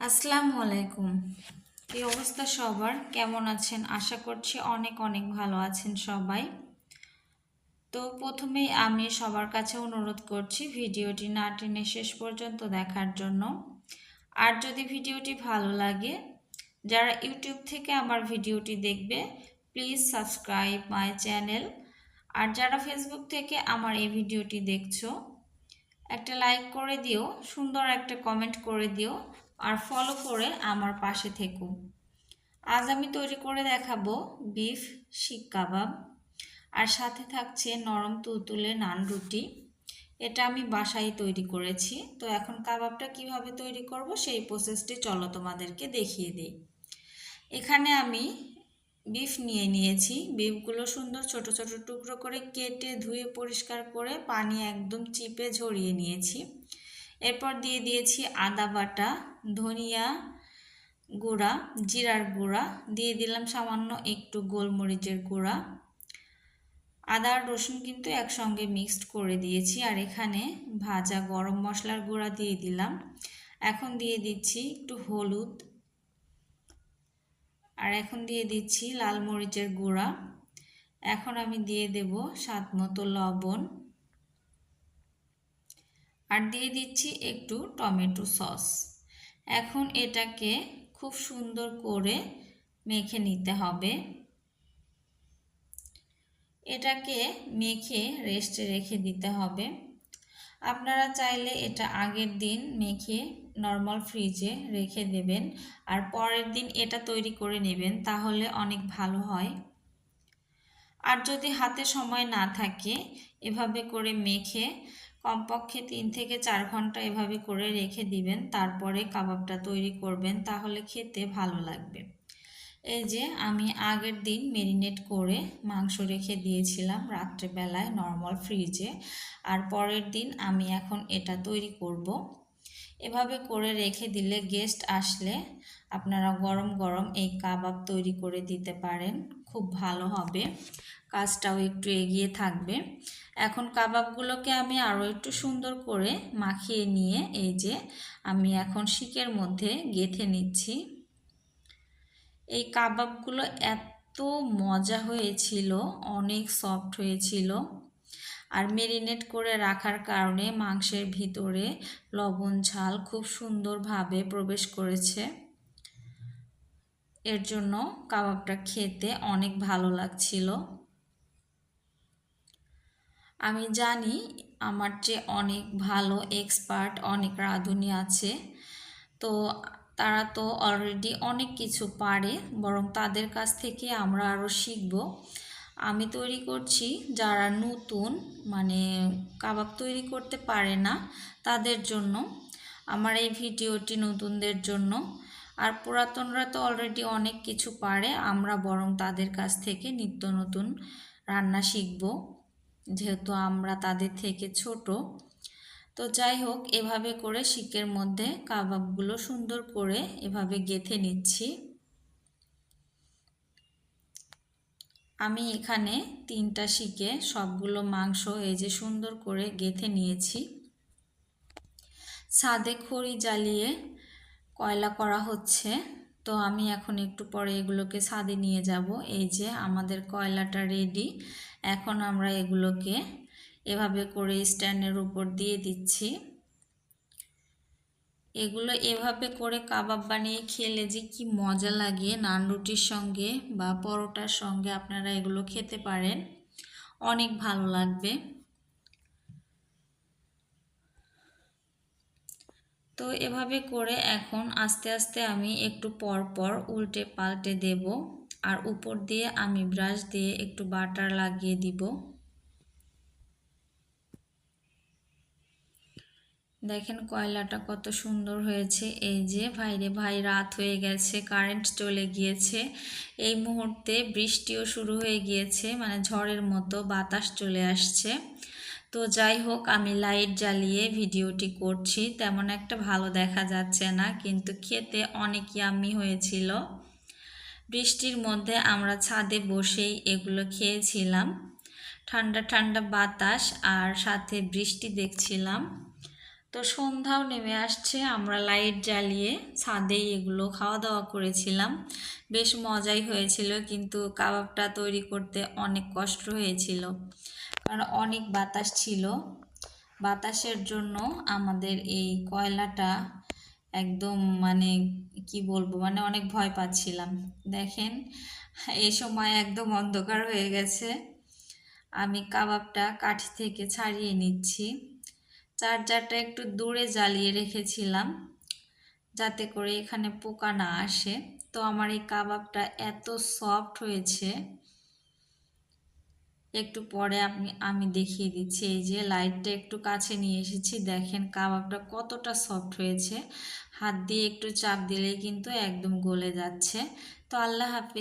আসসালামু আলাইকুম। কি অবস্থা সবার? কেমন আছেন? আশা করছি অনেক অনেক ভালো আছেন সবাই। তো প্রথমেই আমি সবার কাছে অনুরোধ করছি ভিডিওটি না টেনে শেষ পর্যন্ত দেখার জন্য। আর যদি ভিডিওটি ভালো লাগে, যারা ইউটিউব থেকে আমার ভিডিওটি দেখবে, প্লিজ সাবস্ক্রাইব মাই চ্যানেল। আর যারা ফেসবুক থেকে আমার এই ভিডিওটি দেখছ, একটা লাইক করে দিও, সুন্দর একটা কমেন্ট করে দিও। আর ফলো করে আমার পাশে থেকো। আজ আমি তৈরি করে দেখাবো বিফ শিক কাবাব। আর সাথে থাকছে নরম তুলতুলে নান রুটি। এটা আমি বাসায় তৈরি করেছি। তো এখন কাবাবটা কীভাবে তৈরি করব সেই প্রসেসটি চলো তোমাদেরকে দেখিয়ে দিই। এখানে আমি বিফ নিয়ে নিয়েছি। বিফগুলো সুন্দর ছোট ছোট টুকরো করে কেটে ধুয়ে পরিষ্কার করে পানি একদম চিপে ঝরিয়ে নিয়েছি। এরপর দিয়ে দিয়েছি আদা বাটা, ধনিয়া গুঁড়া, জিরার গুঁড়া, দিয়ে দিলাম সামান্য একটু গোলমরিচের গুঁড়া। আদা আর রসুন কিন্তু একসঙ্গে মিক্সড করে দিয়েছি আর এখানে ভাজা গরম মশলার গুঁড়া দিয়ে দিলাম। এখন দিয়ে দিচ্ছি একটু হলুদ আর এখন দিয়ে দিচ্ছি লাল মরিচের গুঁড়া। এখন আমি দিয়ে দেব স্বাদ মতো লবণ। আর দিয়ে দিচ্ছি একটু টমেটো সস। এখন এটাকে খুব সুন্দর করে মেখে নিতে হবে। এটাকে মেখে রেস্টে রেখে দিতে হবে। আপনারা চাইলে এটা আগের দিন মেখে নর্মাল ফ্রিজে রেখে দেবেন আর পরের দিন এটা তৈরি করে নেবেন তাহলে অনেক ভালো হয়। আর যদি হাতে সময় না থাকে, এভাবে করে মেখে কমপক্ষে তিন থেকে চার ঘণ্টা এভাবে করে রেখে দিবেন, তারপরে কাবাবটা তৈরি করবেন, তাহলে খেতে ভালো লাগবে এই যে আমি আগের দিন মেরিনেট করে মাংস রেখে দিয়েছিলাম রাত্রেবেলায় নর্মাল ফ্রিজে আর পরের দিন আমি এখন এটা তৈরি করব। এভাবে করে রেখে দিলে গেস্ট আসলে আপনারা গরম গরম এই কাবাব তৈরি করে দিতে পারেন, খুব ভালো হবে কাজটাও একটু এগিয়ে থাকবে। এখন কাবাবগুলোকে আমি আরও একটু সুন্দর করে মাখিয়ে নিয়ে এই যে আমি এখন শিকের মধ্যে গেথে নিচ্ছি। এই কাবাবগুলো এত মজা হয়েছিল, অনেক সফট হয়েছিল। আর মেরিনেট করে রাখার কারণে মাংসের ভিতরে লবণ, ঝাল খুব সুন্দরভাবে প্রবেশ করেছে। এর জন্য কাবাবটা খেতে অনেক ভালো লাগছিল। আমি জানি আমার চেয়ে অনেক ভালো এক্সপার্ট অনেক রাঁধুনি আছে। তো তারা তো অলরেডি অনেক কিছু পারে, বরং তাদের কাছ থেকে আমরা আরও শিখব। আমি তৈরি করছি যারা নতুন মানে কাবাব তৈরি করতে পারে না তাদের জন্য, আমার এই ভিডিওটি নতুনদের জন্য। আর পুরাতনরা তো অলরেডি অনেক কিছু পারে, আমরা বরং তাদের কাছ থেকে নিত্য নতুন রান্না শিখব। যেহেতু আমরা তাদের থেকে ছোট, তো যাই হোক এভাবে করে শিকের মধ্যে কাবাবগুলো সুন্দর করে এভাবে গেথে নিচ্ছি। আমি এখানে তিনটা শিকে সবগুলো মাংস এই যে সুন্দর করে গেথে নিয়েছি। ছাদে খড়ি জ্বালিয়ে কয়লা করা হচ্ছে। তো আমি এখন একটু পরে এগুলোকে ছাদে নিয়ে যাব। এই যে আমাদের কয়লাটা রেডি এখন আমরা এগুলোকে এভাবে করে স্ট্যান্ডের উপর দিয়ে দিচ্ছি। এগুলো এভাবে করে কাবাব বানিয়ে খেলে যে কি মজা লাগে নান রুটির সঙ্গে বা পরোটার সঙ্গে। আপনারা এগুলো খেতে পারেন। অনেক ভালো লাগবে। তো এভাবে করে এখন আস্তে আস্তে আমি একটু পর পর উল্টে পাল্টে দেব। আর উপর দিয়ে আমি ব্রাশ দিয়ে একটু বাটার লাগিয়ে দিব। দেখেন কয়লাটা কত সুন্দর হয়েছে। এই যে ভাইরে ভাই, রাত হয়ে গেছে, কারেন্ট চলে গিয়েছে। এই মুহূর্তে বৃষ্টিও শুরু হয়ে গিয়েছে মানে ঝড়ের মতো বাতাস চলে আসছে। তো যাই হোক, আমি লাইট জ্বালিয়ে ভিডিওটি করছি। তেমন একটা ভালো দেখা যাচ্ছে না, কিন্তু খেতে অনেক ইয়ামি হয়েছিল। বৃষ্টির মধ্যে আমরা ছাদে বসেই এগুলো খেয়েছিলাম। ঠান্ডা ঠান্ডা বাতাস আর সাথে বৃষ্টি দেখছিলাম। তো সন্ধ্যাও নেমে আসছে, আমরা লাইট জ্বালিয়ে ছাদেই এগুলো খাওয়া দাওয়া করেছিলাম। বেশ মজাই হয়েছিল, কিন্তু কাবাবটা তৈরি করতে অনেক কষ্ট হয়েছিল। কারণ অনেক বাতাস ছিল। বাতাসের জন্য আমাদের এই কয়লাটা একদম মানে কি বলব মানে অনেক ভয় পাচ্ছিলাম। দেখেন, এই সময় একদম অন্ধকার হয়ে গেছে। আমি কাবাবটা কাঠি থেকে ছাড়িয়ে নিচ্ছি। চার্জারটা একটু দূরে জ্বালিয়ে রেখেছিলাম যাতে করে এখানে পোকা না আসে। তো আমার এই কাবাবটা এত সফট হয়েছে একটু পরে আপনি, আমি দেখিয়ে দিচ্ছি। এই যে লাইটটা একটু কাছে নিয়ে এসেছি। দেখেন কাবাবটা কতটা সফট হয়েছে। হাত দিয়ে একটু চাপ দিলেই কিন্তু একদম গলে যাচ্ছে। তো আল্লাহ হাফিজ।